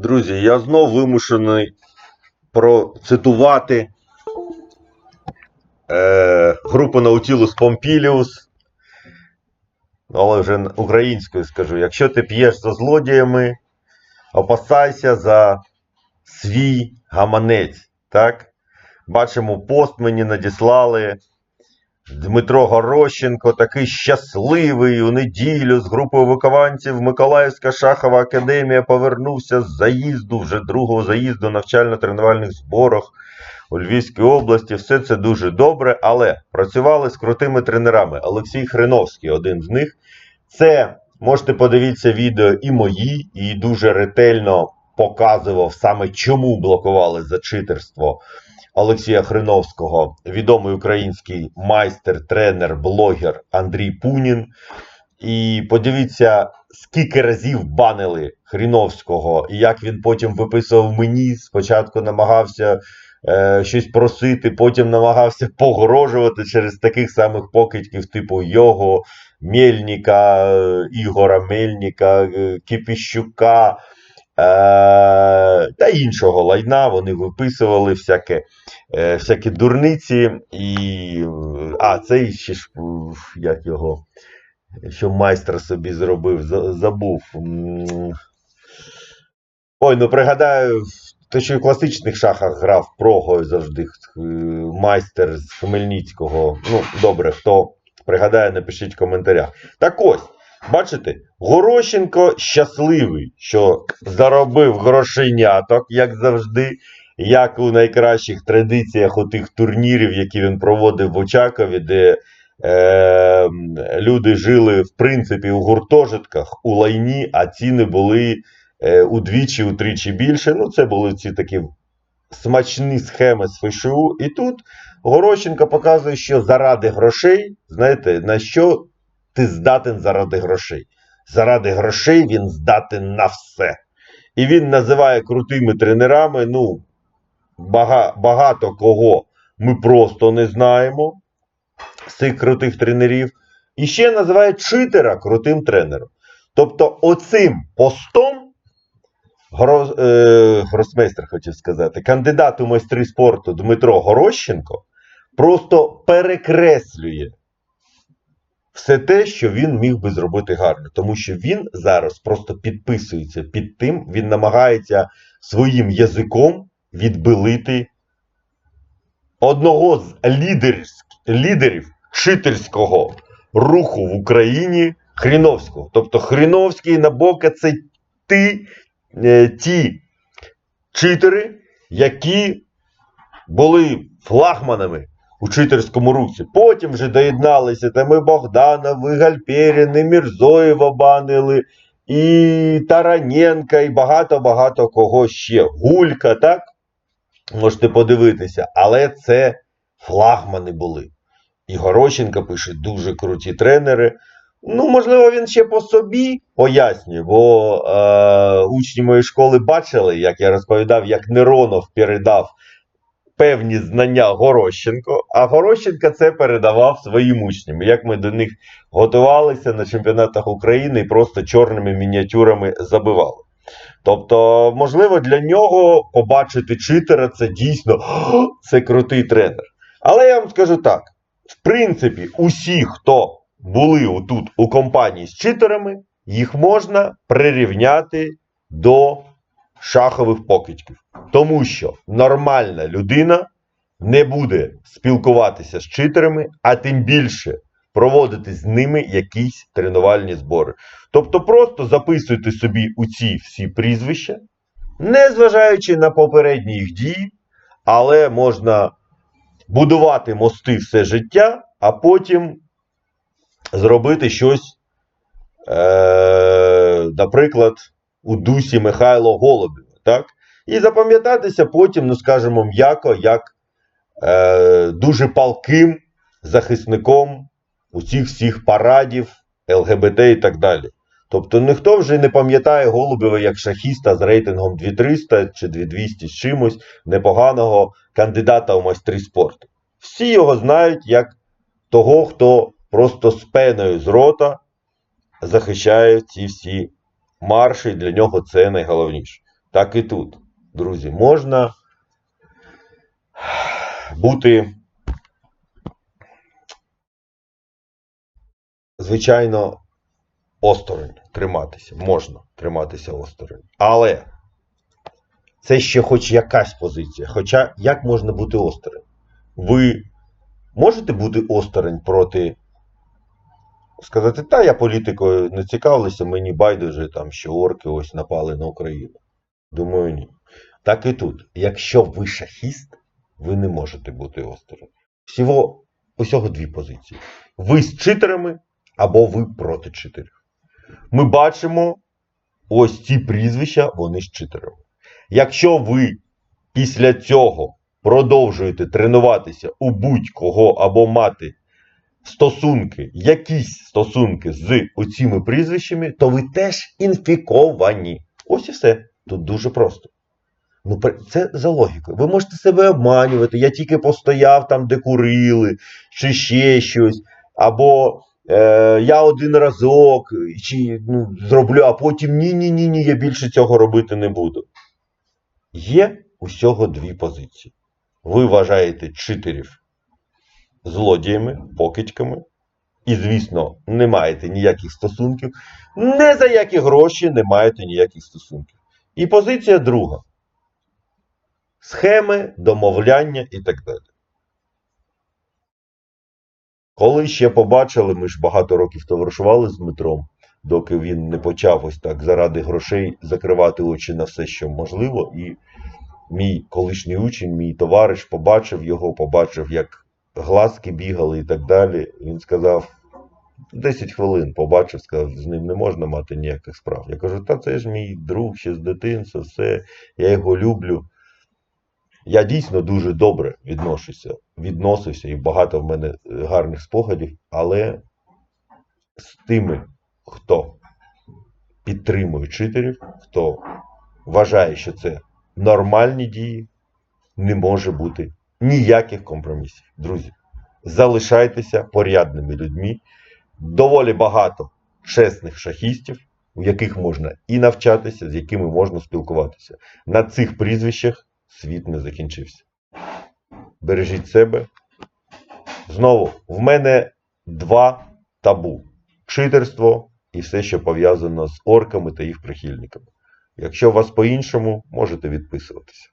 Друзі, я знов вимушений процитувати е, групу Nautilus Pompilius. Але вже українською скажу: якщо ти п'єш за злодіями, опасайся за свій гаманець. Так? Бачимо, пост мені надіслали. Дмитро Горощенко, такий щасливий у неділю з групою вихованців Миколаївська шахова академія повернувся з заїзду, вже другого заїзду навчально-тренувальних зборах у Львівській області. Все це дуже добре, але працювали з крутими тренерами. Олексій Хреновський, один з них. Це можете подивитися відео і мої, і дуже ретельно показував саме чому блокували за читерство. Олексія Хриновського, відомий український майстер, тренер, блогер Андрій Пунін. І подивіться, скільки разів банили Хріновського, і як він потім виписував мені. Спочатку намагався е, щось просити, потім намагався погрожувати через таких самих покидьків, типу його, Мельника, Ігора Мельника, е, Кипіщука. Е, та іншого лайна вони виписували всяке, е, всякі дурниці. І, е, а, цей ще ж, як його, що майстер собі зробив, забув. Ой, ну пригадаю, те, що в класичних шахах грав Прогою завжди, е, майстер з Хмельницького. Ну, добре, хто пригадає, напишіть в коментарях. Так ось. Бачите, Горощенко щасливий, що заробив грошеняток, як завжди, як у найкращих традиціях у тих турнірів, які він проводив в Очакові, де е, люди жили, в принципі, у гуртожитках, у лайні, а ціни були е, удвічі, утричі більше. Ну, це були ці такі смачні схеми з ФШУ. І тут Горощенко показує, що заради грошей, знаєте, на що ти здатен заради грошей. Заради грошей він здатен на все. І він називає крутими тренерами. Ну, бага, багато кого ми просто не знаємо з цих крутих тренерів. І ще називає читера крутим тренером. Тобто, оцим постом, гро, е, гросмейстер хотів сказати, кандидат у майстри спорту Дмитро Горощенко просто перекреслює все те, що він міг би зробити гарно, тому що він зараз просто підписується під тим, він намагається своїм язиком відбилити одного з лідерів, лідерів руху в Україні Хріновського. Тобто Хріновський Набока це ті, е, ті читери, які були флагманами у читерському русі. Потім вже доєдналися там і Богданов, і Гальперін, і Мірзоєва банили, і Тараненка, і багато-багато кого ще. Гулька, так? Можете подивитися. Але це флагмани були. І Горощенко пише дуже круті тренери. Ну, можливо, він ще по собі пояснює, бо е, учні моєї школи бачили, як я розповідав, як Неронов передав певні знання Горощенко, а Горощенко це передавав своїм учням. Як ми до них готувалися на чемпіонатах України і просто чорними мініатюрами забивали. Тобто, можливо, для нього побачити читера це дійсно це крутий тренер. Але я вам скажу так: в принципі, усі, хто були тут у компанії з читерами, їх можна прирівняти до шахових покидьків. Тому що нормальна людина не буде спілкуватися з читерами, а тим більше проводити з ними якісь тренувальні збори. Тобто просто записуйте собі у ці всі прізвища, не зважаючи на попередні їх дії, але можна будувати мости все життя, а потім зробити щось, е, наприклад, у дусі Михайло Голубєва. Так? І запам'ятатися потім, ну скажімо, м'яко, як е, дуже палким захисником усіх всіх парадів, ЛГБТ і так далі. Тобто ніхто вже не пам'ятає Голубєва як шахіста з рейтингом 2300 чи 2200 з чимось непоганого кандидата у майстри спорту. Всі його знають як того, хто просто з пеною з рота захищає ці всі марші, для нього це найголовніше. Так і тут, друзі, можна бути, звичайно, осторонь триматися. Можна триматися осторонь. Але це ще хоч якась позиція. Хоча як можна бути осторонь? Ви можете бути осторонь проти. Сказати, та я політикою не цікавлюся, мені байдуже там, що орки ось напали на Україну. Думаю, ні. Так і тут. Якщо ви шахіст, ви не можете бути осторонь. Всього усього дві позиції. Ви з читерами або ви проти читерів. Ми бачимо ось ці прізвища, вони з читерами. Якщо ви після цього продовжуєте тренуватися у будь-кого або мати стосунки, якісь стосунки з оціми прізвищами, то ви теж інфіковані. Ось і все. Тут дуже просто. Ну, це за логікою. Ви можете себе обманювати. Я тільки постояв там, де курили, чи ще щось. Або е, я один разок чи, ну, зроблю, а потім ні-ні-ні, ні, я більше цього робити не буду. Є усього дві позиції. Ви вважаєте читерів злодіями, покидьками, і, звісно, не маєте ніяких стосунків. Не за які гроші не маєте ніяких стосунків. І позиція друга. Схеми, домовляння і так далі. Коли ще побачили, ми ж багато років товаришували з Дмитром, доки він не почав ось так заради грошей закривати очі на все, що можливо. І мій колишній учень, мій товариш побачив його, побачив, як глазки бігали і так далі. Він сказав: 10 хвилин побачив, сказав, з ним не можна мати ніяких справ. Я кажу, та це ж мій друг ще з дитинства, все, я його люблю. Я дійсно дуже добре відношуся, відносився, і багато в мене гарних спогадів, але з тими, хто підтримує читерів, хто вважає, що це нормальні дії, не може бути ніяких компромісів. Друзі, залишайтеся порядними людьми. Доволі багато чесних шахістів, у яких можна і навчатися, з якими можна спілкуватися. На цих прізвищах світ не закінчився. Бережіть себе. Знову, в мене два табу: читерство і все, що пов'язано з орками та їх прихильниками. Якщо у вас по-іншому, можете відписуватися.